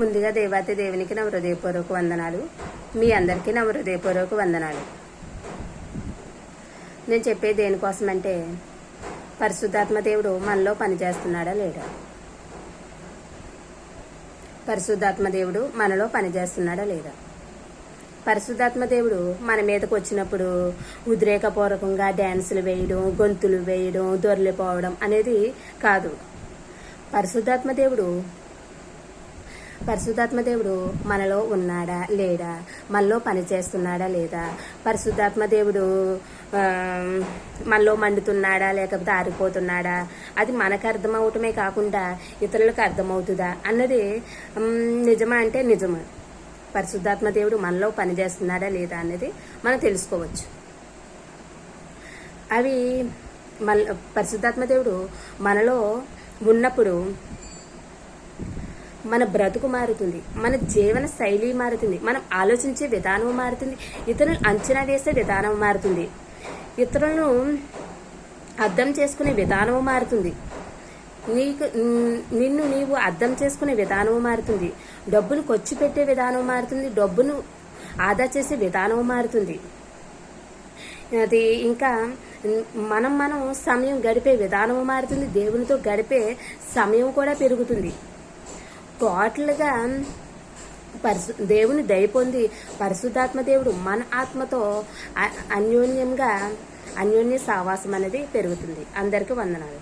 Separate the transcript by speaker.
Speaker 1: ముందుగా దేవాతి దేవునికి నా హృదయపూర్వక వందనాలు. మీ అందరికీ నా హృదయపూర్వక వందనాలు. నేను చెప్పే దేనికోసం అంటే పరిశుద్ధాత్మ దేవుడు మనలో పనిచేస్తున్నాడా లేడా? పరిశుద్ధాత్మ దేవుడు మనలో పనిచేస్తున్నాడా లేదా? పరిశుద్ధాత్మ దేవుడు మన మీదకు వచ్చినప్పుడు ఉద్రేకపూర్వకంగా డ్యాన్సులు వేయడం గొంతులు వేయడం దొరలిపోవడం అనేది కాదు. పరిశుద్ధాత్మ దేవుడు పరిశుద్ధాత్మ దేవుడు మనలో ఉన్నాడా? లేడా? మనలో పనిచేస్తున్నాడా? లేదా? పరిశుద్ధాత్మ దేవుడు మనలో మండుతున్నాడా? లేకపోతే ఆరిపోతున్నాడా? అది మనకు అర్థమవటమే కాకుండా ఇతరులకు అర్థమవుతుందా? అన్నది నిజమా అంటే నిజమే. పరిశుద్ధాత్మ దేవుడు మనలో పనిచేస్తున్నాడా? లేదా? అనేది మనం తెలుసుకోవచ్చు. అవి మన పరిశుద్ధాత్మ దేవుడు మనలో ఉన్నప్పుడు మన బ్రతుకు మారుతుంది మన జీవన శైలి మారుతుంది మనం ఆలోచించే విధానం మారుతుంది ఇతరులను అంచనా వేసే విధానం మారుతుంది. ఇతరులను అర్థం చేసుకునే విధానం మారుతుంది. నీకు నిన్ను నీవు అర్థం చేసుకునే విధానం మారుతుంది. డబ్బును ఖర్చు పెట్టే విధానం మారుతుంది. డబ్బును ఆదా చేసే విధానం మారుతుంది. అది ఇంకా మనం మనం సమయం గడిపే విధానం మారుతుంది. దేవునితో గడిపే సమయం కూడా పెరుగుతుంది. టోటల్గా పరిశు దేవుని దయ పొంది పరిశుద్ధాత్మ దేవుడు మన ఆత్మతో అన్యోన్యంగా అన్యోన్య సావాసం అనేది పెరుగుతుంది. అందరికీ వందనాలు.